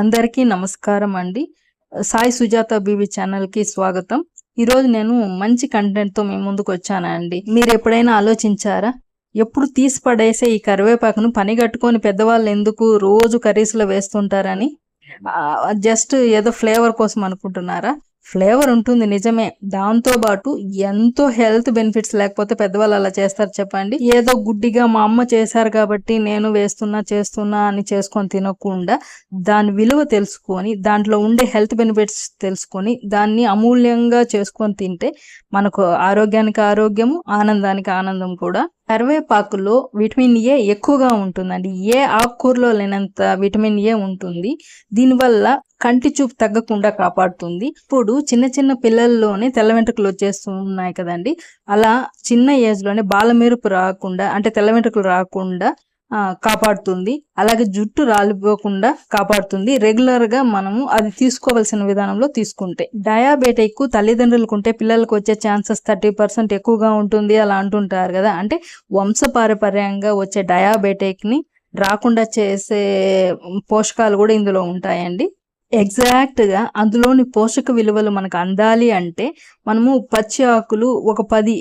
అందరికీ నమస్కారం అండి. సాయి సుజాత బీబీ ఛానల్కి స్వాగతం. ఈరోజు నేను మంచి కంటెంట్తో మీ ముందుకు వచ్చానండి మీరు ఎప్పుడైనా ఆలోచించారా? ఎప్పుడు తీసి పడేసే ఈ కరివేపాకును పని కట్టుకొని పెద్దవాళ్ళు ఎందుకు రోజు కర్రీస్లో వేస్తుంటారని? జస్ట్ ఏదో ఫ్లేవర్ కోసం అనుకుంటున్నారా? ఫ్లేవర్ ఉంటుంది నిజమే. దాంతో పాటు ఎంతో హెల్త్ బెనిఫిట్స్ లేకపోతే పెద్దవాళ్ళు అలా చేస్తారు చెప్పండి. ఏదో గుడ్డిగా మా అమ్మ చేశారు కాబట్టి నేను వేస్తున్నా చేస్తున్నా అని చేసుకొని తినకుండా దాని విలువ తెలుసుకొని దాంట్లో ఉండే హెల్త్ బెనిఫిట్స్ తెలుసుకొని దాన్ని అమూల్యంగా చేసుకొని తింటే మనకు ఆరోగ్యానికి ఆరోగ్యము ఆనందానికి ఆనందం కూడా కరివేపాకులో విటమిన్ ఏ ఎక్కువగా ఉంటుందండి. ఏ ఆకుకూరలో లేనంత విటమిన్ ఏ ఉంటుంది. దీనివల్ల కంటి చూపు తగ్గకుండా కాపాడుతుంది. ఇప్పుడు చిన్న చిన్న పిల్లల్లోనే తెల్ల వెంట్రుకలు వచ్చేస్తూ ఉన్నాయి కదండి. అలా చిన్న ఏజ్లోనే బాలమెరుపు రాకుండా అంటే తెల్ల వెంట్రుకలు రాకుండా కాపాడుతుంది. అలాగే జుట్టు రాలిపోకుండా కాపాడుతుంది. రెగ్యులర్గా మనము అది తీసుకోవాల్సిన విధానంలో తీసుకుంటే. డయాబెటిక్ తల్లిదండ్రులకు ఉంటే పిల్లలకు వచ్చే ఛాన్సెస్ థర్టీ పర్సెంట్ ఎక్కువగా ఉంటుంది అలా అంటుంటారు కదా. అంటే వంశపారపర్యంగా వచ్చే డయాబెటిక్ని రాకుండా చేసే పోషకాలు కూడా ఇందులో ఉంటాయండి. ఎగ్జాక్ట్గా అందులోని పోషక విలువలు మనకు అందాలి అంటే మనము పచ్చి ఆకులు ఒక పది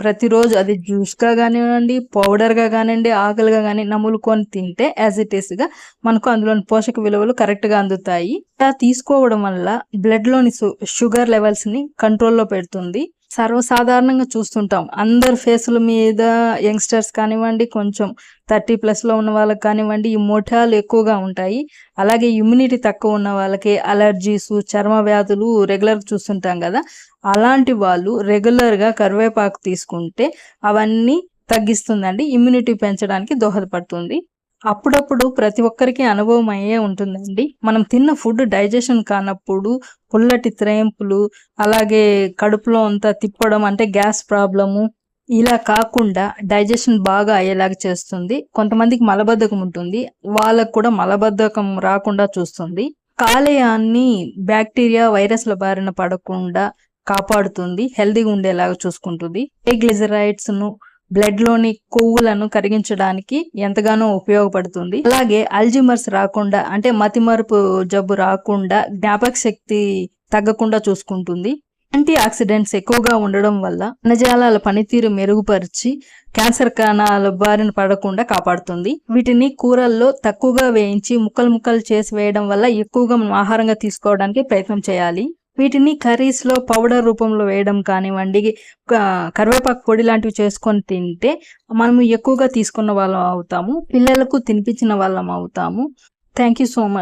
ప్రతిరోజు అది జ్యూస్గా కానివ్వండి పౌడర్గా కానివ్వండి ఆకులుగా కానీ నములుకొని తింటే యాజ్ ఇట్ ఈస్గా మనకు అందులోని పోషక విలువలు కరెక్ట్గా అందుతాయి. ఇలా తీసుకోవడం వల్ల బ్లడ్లోని షుగర్ లెవెల్స్ని కంట్రోల్లో పెడుతుంది. సర్వసాధారణంగా చూస్తుంటాం. అందరు ఫేసుల మీద యంగ్స్టర్స్ కానివ్వండి కొంచెం థర్టీ ప్లస్లో ఉన్న వాళ్ళకి కానివ్వండి ఈ మొఠాలు ఎక్కువగా ఉంటాయి. అలాగే ఇమ్యూనిటీ తక్కువ ఉన్న వాళ్ళకి అలర్జీస్ చర్మ వ్యాధులు రెగ్యులర్గా చూస్తుంటాం కదా. అలాంటి వాళ్ళు రెగ్యులర్గా కరివేపాకు తీసుకుంటే అవన్నీ తగ్గిస్తుందండి. ఇమ్యూనిటీ పెంచడానికి దోహదపడుతుంది. అప్పుడప్పుడు ప్రతి ఒక్కరికి అనుభవం అయ్యే ఉంటుందండి. మనం తిన్న ఫుడ్ డైజెషన్ కానప్పుడు పుల్లటి త్రేంపులు అలాగే కడుపులో అంతా తిప్పడం అంటే గ్యాస్ ప్రాబ్లము ఇలా కాకుండా డైజెషన్ బాగా అయ్యేలాగా చేస్తుంది. కొంతమందికి మలబద్ధకం ఉంటుంది. వాళ్ళకు కూడా మలబద్ధకం రాకుండా చూస్తుంది. కాలేయాన్ని బ్యాక్టీరియా వైరస్ల బారిన పడకుండా కాపాడుతుంది. హెల్దీగా ఉండేలాగా చూసుకుంటుంది. ఏ ను బ్లడ్లోని కొవ్వులను కరిగించడానికి ఎంతగానో ఉపయోగపడుతుంది. అలాగే అల్జిమర్స్ రాకుండా అంటే మతిమరుపు జబ్బు రాకుండా జ్ఞాపక శక్తి తగ్గకుండా చూసుకుంటుంది. యాంటీ ఆక్సిడెంట్స్ ఎక్కువగా ఉండడం వల్ల కణజాలాల పనితీరు మెరుగుపరిచి క్యాన్సర్ కణాల బారిన పడకుండా కాపాడుతుంది. వీటిని కూరల్లో తక్కువగా వేయించి ముక్కలు ముక్కలు చేసి వేయడం వల్ల ఎక్కువగా మనం ఆహారంగా తీసుకోవడానికి ప్రయత్నం చేయాలి. వీటిని కర్రీస్లో పౌడర్ రూపంలో వేయడం కానివ్వండి కరివేపాకు పొడి లాంటివి చేసుకొని తింటే మనము ఎక్కువగా తీసుకున్న వాళ్ళం అవుతాము పిల్లలకు తినిపించిన వాళ్ళం అవుతాము. Thank you so much